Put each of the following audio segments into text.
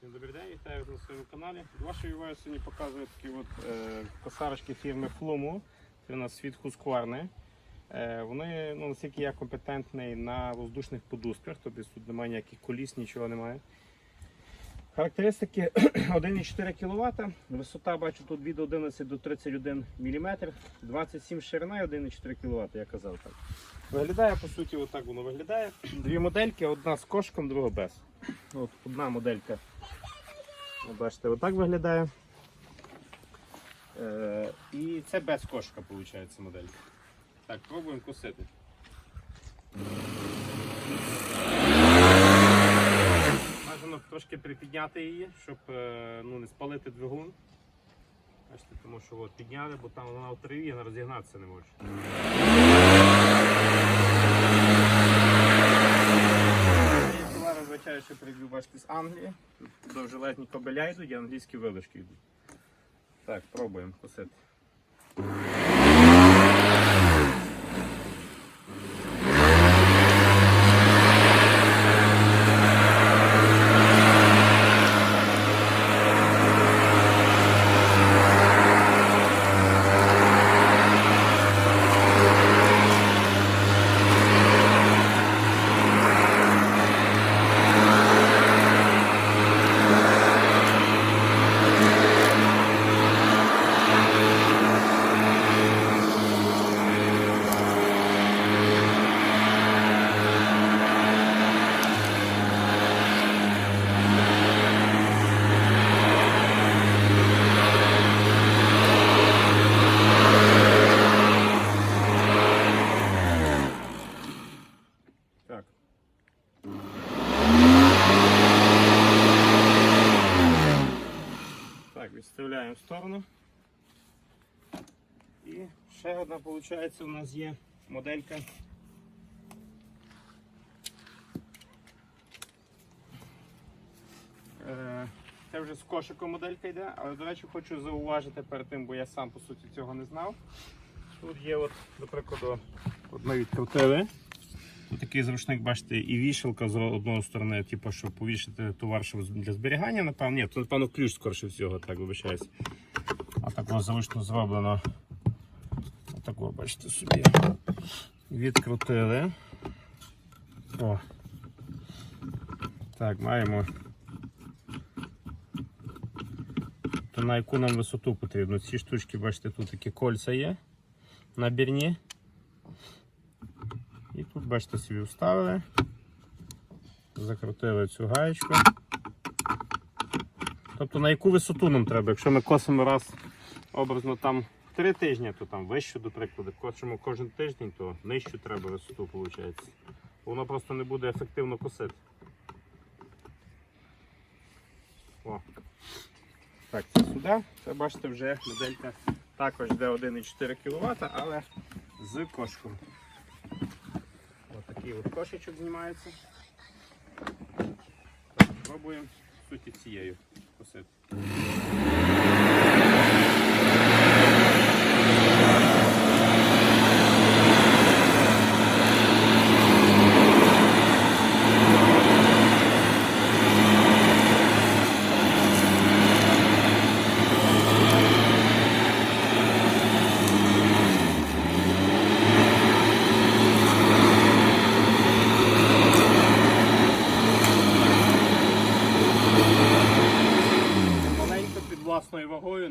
Всім добрий день, вітаю на своєму каналі. До вашої уваги сьогодні показую такі от, е, косарочки фірми Флуму. Це у нас світ Husqvarna. Е, вони, ну, наскільки я компетентний на воздушних подушках, тобто тут немає ніяких коліс, нічого немає. Характеристики 1,4 кВт, висота бачу тут від 11 до 31 мм, 27 ширина і 1,4 кВт, я казав так. Виглядає по суті, отак воно виглядає. Дві модельки, одна з кошком, друга без. От одна моделька. Бачите, отак виглядає. Е, і це без кошка, виходить, моделька. Так, пробуємо косити. Бажано трошки припідняти її, щоб е, ну, не спалити двигун. Бачите, тому що от, підняли, бо там вона в траві, вона розігнатися не може. Є ще приб'ю, бачите, з Англії. Довжелезні кобеля йдуть і англійські вилишки йдуть. Так, пробуємо косити. Так. Так, відставляємо в сторону. І ще одна, виходить, у нас є моделька. Е, Це вже з кошиком моделька йде, але, до речі, хочу зауважити перед тим, бо я сам по суті цього не знав. Тут є, от, до прикладу, ми відкрутили. Такий зручник, бачите, і вішалка з одної сторони, типу, щоб повішати товар щоб для зберігання, напевно. Ні, то напевно ключ скорше всього, так вибачаюсь. А так воно зроблено. Отако, бачите собі. Відкрутили. О. Так, маємо. То на яку нам висоту потрібно. Ці штучки, бачите, тут такі кольця є набірні. І тут, бачите, собі вставили, закрутили цю гаєчку. Тобто на яку висоту нам треба? Якщо ми косимо раз образно там 3 тижні, то там вищу, до прикладу, косимо кожен тиждень, то нижчу треба висоту, виходить. Воно просто не буде ефективно косити. О. Так, це сюди. Це бачите вже моделька також йде 1,4 кВт, але з кошком. Такий от кошечок знімається. Так, Пробуємо суті цією косити.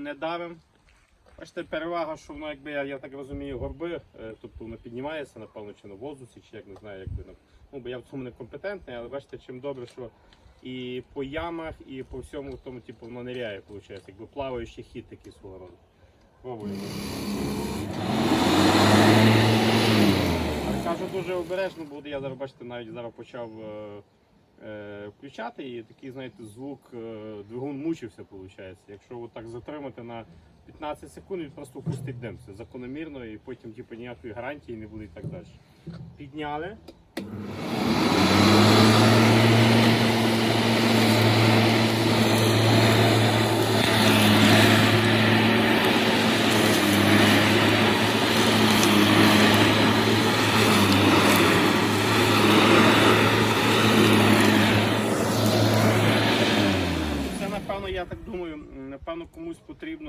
Не давим. Бачите, перевага, що воно, якби я, я так розумію, горби, е, тобто воно піднімається, напевно, чи на воздусі, чи як не знаю, якби ну, бо я в цьому не компетентний, але бачите, чим добре, що і по ямах, і по всьому тому, типу, воно ниряє, виходить, якби плаваючий хід такий свого роду. Пробуємо. Кажу дуже обережно, бо я зараз бачите, навіть зараз почав е, включати і такий, знаєте, звук е, двигун мучився, виходить. Якщо от так затримати на 15 секунд, він просто впустить дим. Це закономірно і потім типу, ніякої гарантії не буде і так далі. Підняли.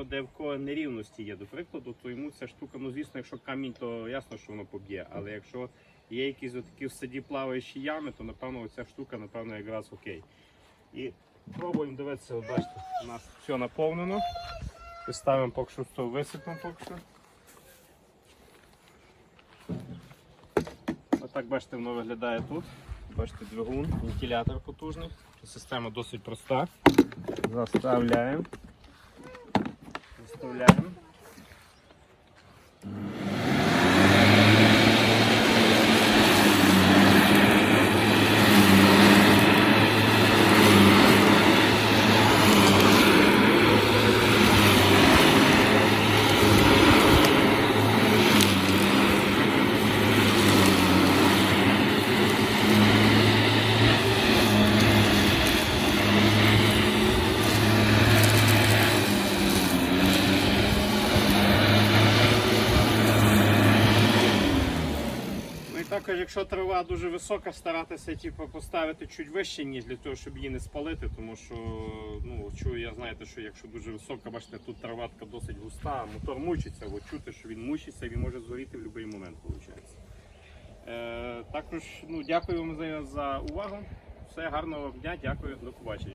Потрібно, де в кого нерівності є, до прикладу, то йому ця штука, ну звісно, якщо камінь, то ясно, що воно поб'є. Але якщо є якісь такі в саді плаваючі ями, то напевно ця штука, напевно, якраз окей. І пробуємо дивитися, от бачите, у нас все наповнено. Ставимо поки що висипемо поки що. Отак бачите, воно виглядає тут. Бачите, двигун, вентилятор потужний. Система досить проста. Заставляємо. Заставляємо. Ну якщо трава дуже висока, старатися типу, поставити чуть вище, ніж для того, щоб її не спалити, тому що ну, чую, я знаєте, що якщо дуже висока, бачите, тут траватка досить густа, мотор мучиться, от чути, що він мучиться, він може згоріти в будь-який момент, виходить. Е, також ну, дякую вам за, за увагу. Все, гарного дня, дякую, до побачення.